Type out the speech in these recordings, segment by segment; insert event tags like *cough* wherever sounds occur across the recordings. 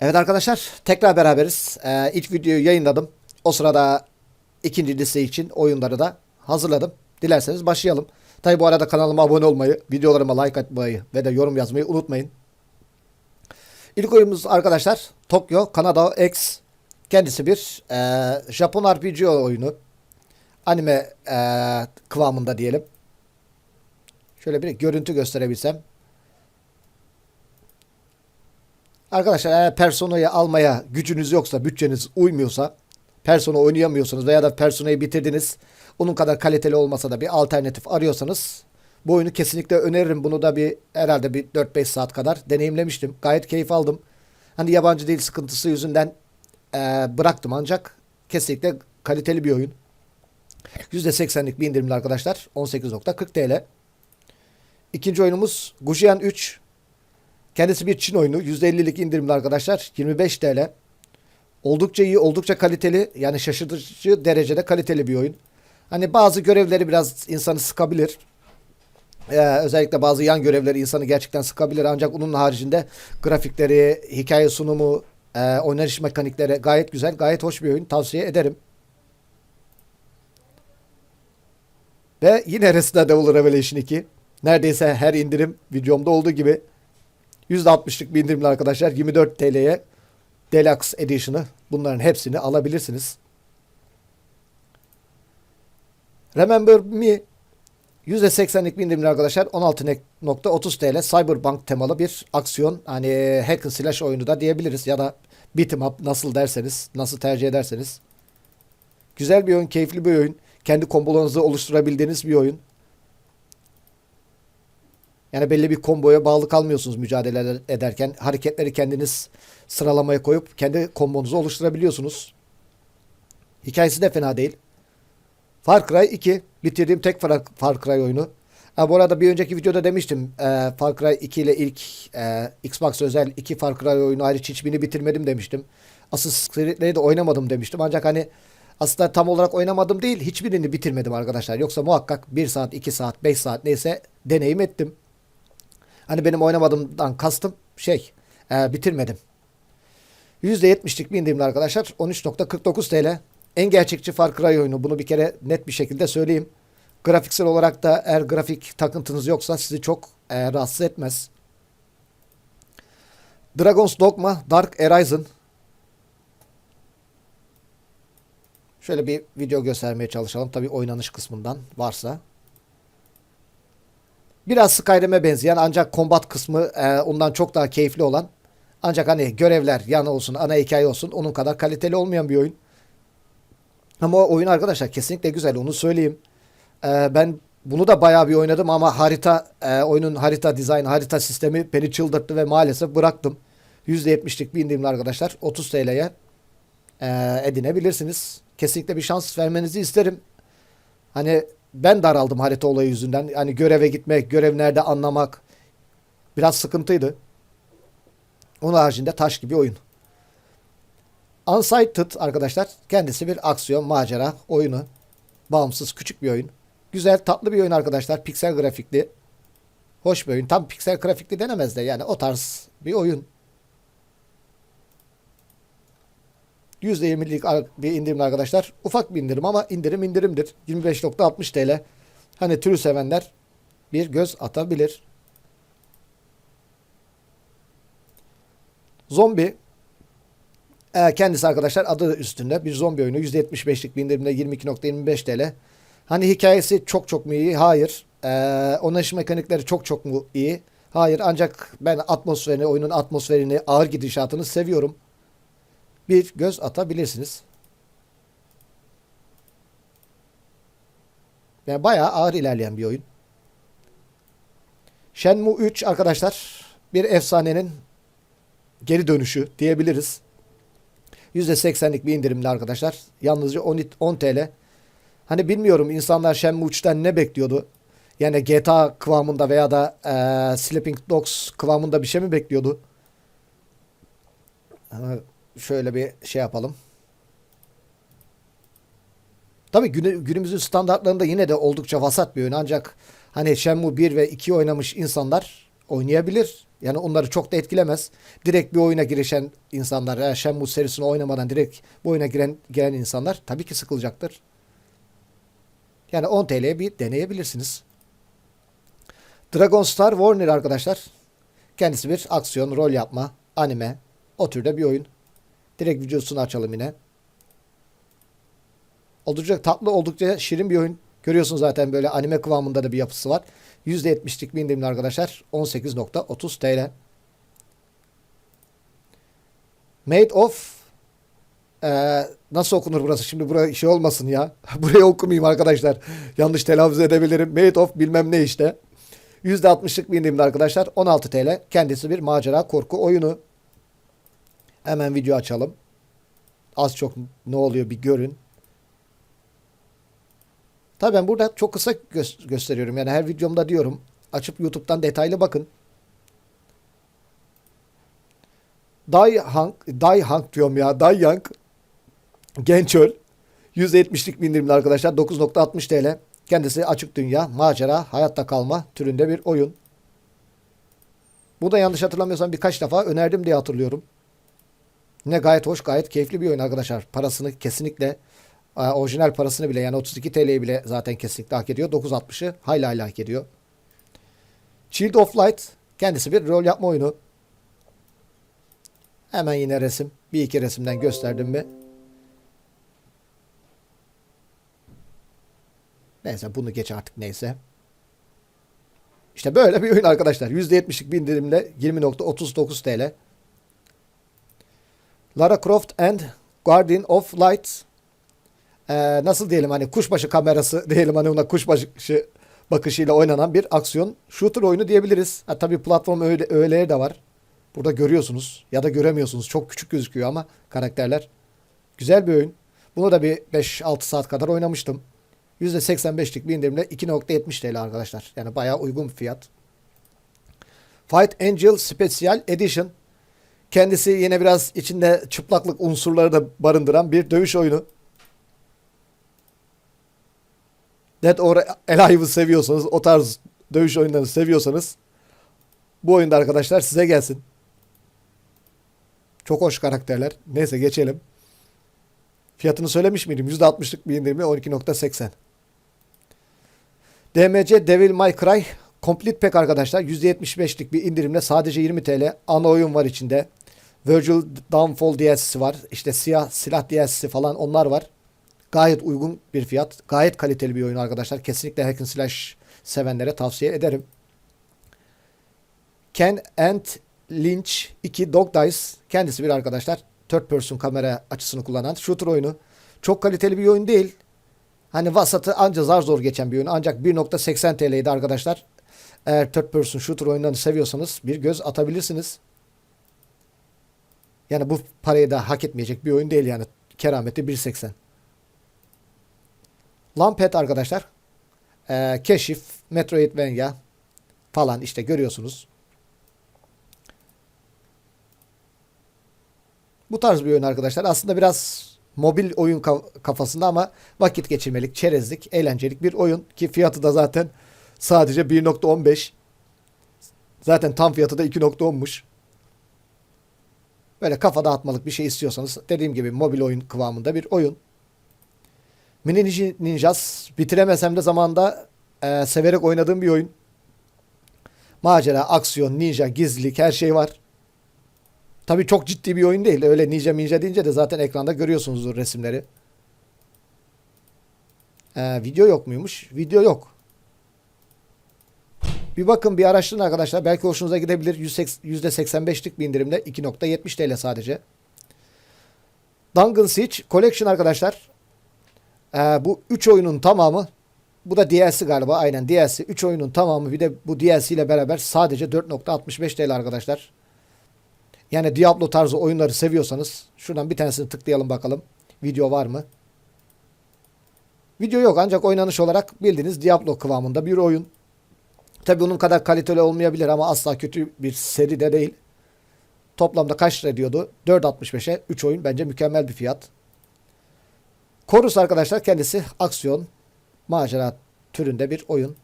Evet arkadaşlar tekrar beraberiz. Ee, ilk videoyu yayınladım. O sırada ikinci liste için oyunları da hazırladım. Dilerseniz başlayalım. Tabi bu arada kanalıma abone olmayı, videolarıma like atmayı ve de yorum yazmayı unutmayın. İlk oyunumuz arkadaşlar Tokyo Kanada X. Kendisi bir e, Japon RPG oyunu. Anime e, kıvamında diyelim. Şöyle bir görüntü gösterebilsem. Arkadaşlar eğer Persona'yı almaya gücünüz yoksa, bütçeniz uymuyorsa, Persona oynayamıyorsanız veya da Persona'yı bitirdiniz, onun kadar kaliteli olmasa da bir alternatif arıyorsanız bu oyunu kesinlikle öneririm. Bunu da bir herhalde bir 4-5 saat kadar deneyimlemiştim. Gayet keyif aldım. Hani yabancı dil sıkıntısı yüzünden e, bıraktım ancak kesinlikle kaliteli bir oyun. %80'lik bir indirimli arkadaşlar. 18.40 TL. İkinci oyunumuz Gujian 3. Kendisi bir Çin oyunu. %50'lik indirimli arkadaşlar. 25 TL. Oldukça iyi, oldukça kaliteli. Yani şaşırtıcı derecede kaliteli bir oyun. Hani bazı görevleri biraz insanı sıkabilir. Ee, özellikle bazı yan görevleri insanı gerçekten sıkabilir. Ancak onun haricinde grafikleri, hikaye sunumu, e, oynanış mekanikleri gayet güzel, gayet hoş bir oyun. Tavsiye ederim. Ve yine Resident Evil Revelation 2. Neredeyse her indirim videomda olduğu gibi %60'lık bir indirimli arkadaşlar. 24 TL'ye Deluxe Edition'ı bunların hepsini alabilirsiniz. Remember Me %80'lik bir indirimli arkadaşlar 16.30 TL Cyberpunk temalı bir aksiyon hani hack and slash oyunu da diyebiliriz ya da beat'em up nasıl derseniz nasıl tercih ederseniz. Güzel bir oyun, keyifli bir oyun. Kendi kombolarınızı oluşturabildiğiniz bir oyun. Yani belli bir komboya bağlı kalmıyorsunuz mücadele ederken. Hareketleri kendiniz sıralamaya koyup kendi kombonuzu oluşturabiliyorsunuz. Hikayesi de fena değil. Far Cry 2 bitirdiğim tek Far, Far Cry oyunu. Ha, bu arada bir önceki videoda demiştim e, Far Cry 2 ile ilk e, Xbox özel 2 Far Cry oyunu hariç hiçbirini bitirmedim demiştim. Assassin's Creed'leri de oynamadım demiştim. Ancak hani aslında tam olarak oynamadım değil hiçbirini bitirmedim arkadaşlar. Yoksa muhakkak 1 saat, 2 saat, 5 saat neyse deneyim ettim. Hani benim oynamadığımdan kastım şey e, bitirmedim. %70'lik bir indirimli arkadaşlar. 13.49 TL. En gerçekçi Far Cry oyunu. Bunu bir kere net bir şekilde söyleyeyim. Grafiksel olarak da eğer grafik takıntınız yoksa sizi çok e, rahatsız etmez. Dragon's Dogma Dark Horizon. Şöyle bir video göstermeye çalışalım. Tabi oynanış kısmından varsa. Biraz Skyrim'e benzeyen ancak kombat kısmı e, ondan çok daha keyifli olan. Ancak hani görevler yan olsun, ana hikaye olsun onun kadar kaliteli olmayan bir oyun. Ama oyun arkadaşlar kesinlikle güzel onu söyleyeyim. E, ben bunu da bayağı bir oynadım ama harita e, oyunun harita dizaynı, harita sistemi beni çıldırttı ve maalesef bıraktım. %70'lik bir indirimli arkadaşlar 30 TL'ye e, edinebilirsiniz. Kesinlikle bir şans vermenizi isterim. Hani ben daraldım harita olayı yüzünden. Hani göreve gitmek, görev nerede anlamak biraz sıkıntıydı. Onun haricinde taş gibi oyun. Unsighted arkadaşlar kendisi bir aksiyon, macera oyunu. Bağımsız küçük bir oyun. Güzel, tatlı bir oyun arkadaşlar. Piksel grafikli. Hoş bir oyun. Tam piksel grafikli denemez de yani o tarz bir oyun. %20'lik bir indirim arkadaşlar. Ufak bir indirim ama indirim indirimdir. 25.60 TL. Hani türü sevenler bir göz atabilir. Zombi e, kendisi arkadaşlar adı üstünde bir zombi oyunu. %75'lik bir indirimde 22.25 TL. Hani hikayesi çok çok mu iyi? Hayır. E, oynanış mekanikleri çok çok mu iyi? Hayır. Ancak ben atmosferini, oyunun atmosferini, ağır gidişatını seviyorum bir göz atabilirsiniz. Yani bayağı ağır ilerleyen bir oyun. Shenmue 3 arkadaşlar bir efsanenin geri dönüşü diyebiliriz. %80'lik bir indirimli arkadaşlar. Yalnızca 10, 10 TL. Hani bilmiyorum insanlar Shenmue 3'ten ne bekliyordu? Yani GTA kıvamında veya da e, Sleeping Dogs kıvamında bir şey mi bekliyordu? Şöyle bir şey yapalım. Tabii günü, günümüzün standartlarında yine de oldukça vasat bir oyun ancak hani Shenmue 1 ve 2 oynamış insanlar oynayabilir. Yani onları çok da etkilemez. Direkt bir oyuna girişen insanlar, yani Shenmue serisini oynamadan direkt bu oyuna giren, giren insanlar tabii ki sıkılacaktır. Yani 10 TL'ye bir deneyebilirsiniz. Dragon Star Warner arkadaşlar. Kendisi bir aksiyon, rol yapma, anime, o türde bir oyun. Direkt videosunu açalım yine. Oldukça tatlı, oldukça şirin bir oyun. Görüyorsunuz zaten böyle anime kıvamında da bir yapısı var. %70'lik bir indirimli arkadaşlar. 18.30 TL. Made of ee, nasıl okunur burası? Şimdi buraya şey olmasın ya. *laughs* Buraya okumayayım arkadaşlar. Yanlış telaffuz edebilirim. Made of bilmem ne işte. %60'lık bir indirimli arkadaşlar. 16 TL. Kendisi bir macera korku oyunu. Hemen video açalım. Az çok ne oluyor bir görün. Tabii ben burada çok kısa gö- gösteriyorum. Yani her videomda diyorum. Açıp YouTube'dan detaylı bakın. Die Hank, Die Hank diyorum ya. Die Young. Genç öl. 170'lik bir indirimli arkadaşlar. 9.60 TL. Kendisi açık dünya, macera, hayatta kalma türünde bir oyun. Bu da yanlış hatırlamıyorsam birkaç defa önerdim diye hatırlıyorum. Yine gayet hoş, gayet keyifli bir oyun arkadaşlar. Parasını kesinlikle e, orijinal parasını bile yani 32 TL'yi bile zaten kesinlikle hak ediyor. 9.60'ı hayli hayli hak ediyor. Shield of Light kendisi bir rol yapma oyunu. Hemen yine resim. Bir iki resimden gösterdim mi? Neyse bunu geç artık neyse. İşte böyle bir oyun arkadaşlar. %70'lik bir indirimle 20.39 TL. Lara Croft and Guardian of Light. Ee, nasıl diyelim hani kuşbaşı kamerası *laughs* diyelim hani ona kuşbaşı bakışıyla oynanan bir aksiyon shooter oyunu diyebiliriz. Ha, tabii platform öyle, öğeleri de var. Burada görüyorsunuz ya da göremiyorsunuz. Çok küçük gözüküyor ama karakterler. Güzel bir oyun. Bunu da bir 5-6 saat kadar oynamıştım. %85'lik bir indirimle 2.70 TL arkadaşlar. Yani bayağı uygun fiyat. Fight Angel Special Edition. Kendisi yine biraz içinde çıplaklık unsurları da barındıran bir dövüş oyunu. Dead or Alive'ı seviyorsanız, o tarz dövüş oyunlarını seviyorsanız bu oyunda arkadaşlar size gelsin. Çok hoş karakterler. Neyse geçelim. Fiyatını söylemiş miydim? %60'lık bir indirimle 12.80. DMC Devil May Cry Complete Pack arkadaşlar. %75'lik bir indirimle sadece 20 TL. Ana oyun var içinde. Virgil Downfall DLC'si var. İşte siyah silah DLC'si falan onlar var. Gayet uygun bir fiyat. Gayet kaliteli bir oyun arkadaşlar. Kesinlikle hack and slash sevenlere tavsiye ederim. Ken and Lynch 2 Dog Dice kendisi bir arkadaşlar. Third person kamera açısını kullanan shooter oyunu. Çok kaliteli bir oyun değil. Hani vasatı anca zar zor geçen bir oyun. Ancak 1.80 TL'ydi arkadaşlar. Eğer third person shooter oyunlarını seviyorsanız bir göz atabilirsiniz. Yani bu parayı da hak etmeyecek bir oyun değil yani. Kerameti 1.80. Lampet arkadaşlar. Ee, Keşif, Metroidvania falan işte görüyorsunuz. Bu tarz bir oyun arkadaşlar. Aslında biraz mobil oyun kafasında ama vakit geçirmelik, çerezlik, eğlencelik bir oyun ki fiyatı da zaten sadece 1.15. Zaten tam fiyatı da 2.10'muş. Böyle kafa dağıtmalık bir şey istiyorsanız dediğim gibi mobil oyun kıvamında bir oyun. Mini Ninjas bitiremesem de zamanda e, severek oynadığım bir oyun. Macera, aksiyon, ninja, gizlilik her şey var. Tabii çok ciddi bir oyun değil. Öyle ninja minja deyince de zaten ekranda görüyorsunuzdur resimleri. Ee, video yok muymuş? Video yok. Bir bakın bir araştırın arkadaşlar. Belki hoşunuza gidebilir. %85'lik bir indirimle 2.70 TL sadece. Dungeon Siege Collection arkadaşlar. Ee, bu 3 oyunun tamamı bu da DLC galiba. Aynen DLC. 3 oyunun tamamı bir de bu DLC ile beraber sadece 4.65 TL arkadaşlar. Yani Diablo tarzı oyunları seviyorsanız şuradan bir tanesini tıklayalım bakalım. Video var mı? Video yok ancak oynanış olarak bildiğiniz Diablo kıvamında bir oyun. Tabi bunun kadar kaliteli olmayabilir ama asla kötü bir seri de değil. Toplamda kaç lira diyordu? 4.65'e 3 oyun bence mükemmel bir fiyat. Chorus arkadaşlar kendisi aksiyon, macera türünde bir oyun.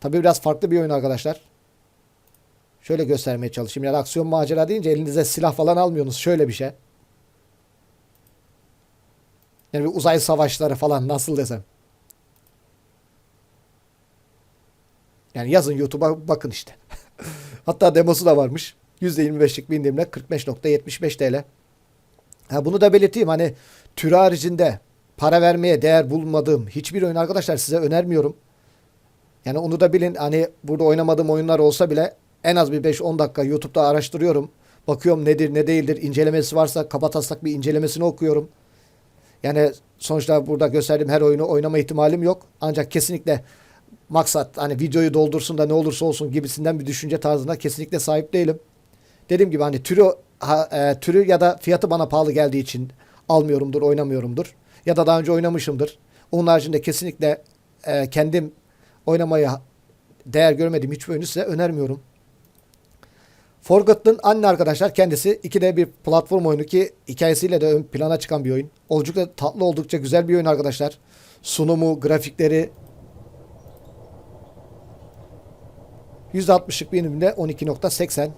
Tabi biraz farklı bir oyun arkadaşlar. Şöyle göstermeye çalışayım. Yani aksiyon macera deyince elinize silah falan almıyorsunuz. Şöyle bir şey. Yani bir uzay savaşları falan nasıl desem. Yani yazın YouTube'a bakın işte. *laughs* Hatta demosu da varmış. %25'lik bir indirimle 45.75 TL. Ha bunu da belirteyim hani türü haricinde para vermeye değer bulmadığım hiçbir oyun arkadaşlar size önermiyorum. Yani onu da bilin hani burada oynamadığım oyunlar olsa bile en az bir 5-10 dakika YouTube'da araştırıyorum. Bakıyorum nedir ne değildir incelemesi varsa kabataslak bir incelemesini okuyorum. Yani sonuçta burada gösterdiğim her oyunu oynama ihtimalim yok. Ancak kesinlikle maksat hani videoyu doldursun da ne olursa olsun gibisinden bir düşünce tarzına kesinlikle sahip değilim. Dediğim gibi hani türü ha, e, türü ya da fiyatı bana pahalı geldiği için almıyorumdur, oynamıyorumdur. Ya da daha önce oynamışımdır. Onun haricinde kesinlikle e, kendim oynamaya değer görmediğim hiçbir oyunu size önermiyorum. Forgotten anne arkadaşlar kendisi 2D bir platform oyunu ki hikayesiyle de ön plana çıkan bir oyun. Oldukça tatlı oldukça güzel bir oyun arkadaşlar. Sunumu, grafikleri %60'lık bir indirimde 12.80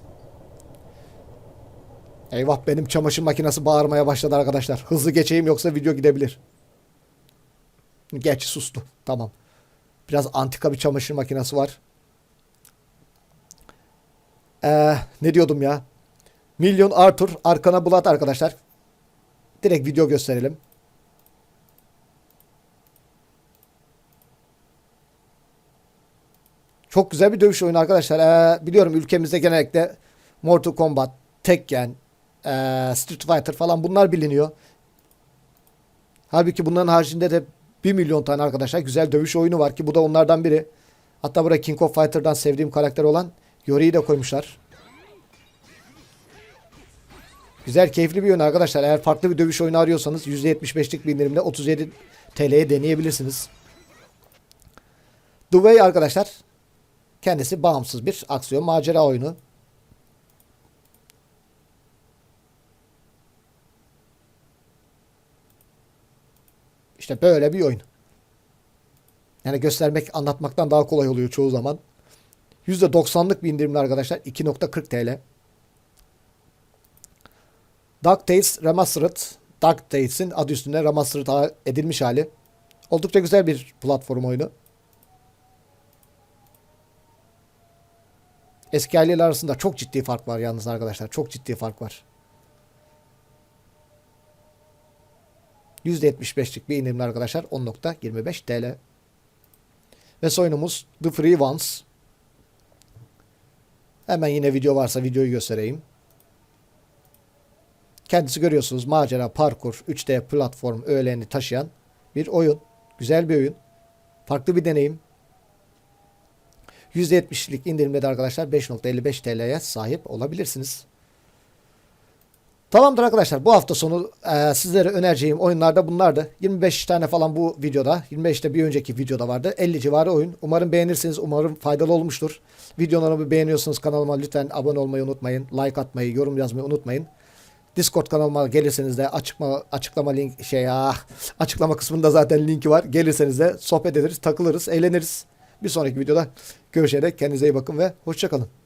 Eyvah benim çamaşır makinesi bağırmaya başladı arkadaşlar. Hızlı geçeyim yoksa video gidebilir. Geç sustu. Tamam. Biraz antika bir çamaşır makinesi var. Ee, ne diyordum ya? Milyon Arthur arkana bulat arkadaşlar. Direkt video gösterelim. Çok güzel bir dövüş oyunu arkadaşlar. Ee, biliyorum ülkemizde genellikle Mortal Kombat, Tekken, ee, Street Fighter falan bunlar biliniyor. Halbuki bunların haricinde de 1 milyon tane arkadaşlar güzel dövüş oyunu var ki bu da onlardan biri. Hatta buraya King of Fighter'dan sevdiğim karakter olan Yori'yi de koymuşlar. Güzel keyifli bir oyun arkadaşlar. Eğer farklı bir dövüş oyunu arıyorsanız %75'lik bir indirimle 37 TL'ye deneyebilirsiniz. Way arkadaşlar kendisi bağımsız bir aksiyon macera oyunu. İşte böyle bir oyun. Yani göstermek, anlatmaktan daha kolay oluyor çoğu zaman. %90'lık bir indirimli arkadaşlar. 2.40 TL. DuckTales Remastered. DuckTales'in adı üstünde remastered edilmiş hali. Oldukça güzel bir platform oyunu. Eski haliyle arasında çok ciddi fark var yalnız arkadaşlar. Çok ciddi fark var. %75'lik bir indirimli arkadaşlar 10.25 TL. Ve oyunumuz The Free Ones. Hemen yine video varsa videoyu göstereyim. Kendisi görüyorsunuz macera, parkur, 3D platform öğelerini taşıyan bir oyun. Güzel bir oyun. Farklı bir deneyim. %70'lik indirimde de arkadaşlar 5.55 TL'ye sahip olabilirsiniz. Tamamdır arkadaşlar. Bu hafta sonu e, sizlere önereceğim oyunlar da bunlardı. 25 tane falan bu videoda. 25 de bir önceki videoda vardı. 50 civarı oyun. Umarım beğenirsiniz. Umarım faydalı olmuştur. Videolarımı beğeniyorsanız kanalıma lütfen abone olmayı unutmayın. Like atmayı, yorum yazmayı unutmayın. Discord kanalıma gelirseniz de açıklama, açıklama link şey ah, açıklama kısmında zaten linki var. Gelirseniz de sohbet ederiz, takılırız, eğleniriz. Bir sonraki videoda görüşerek kendinize iyi bakın ve hoşçakalın.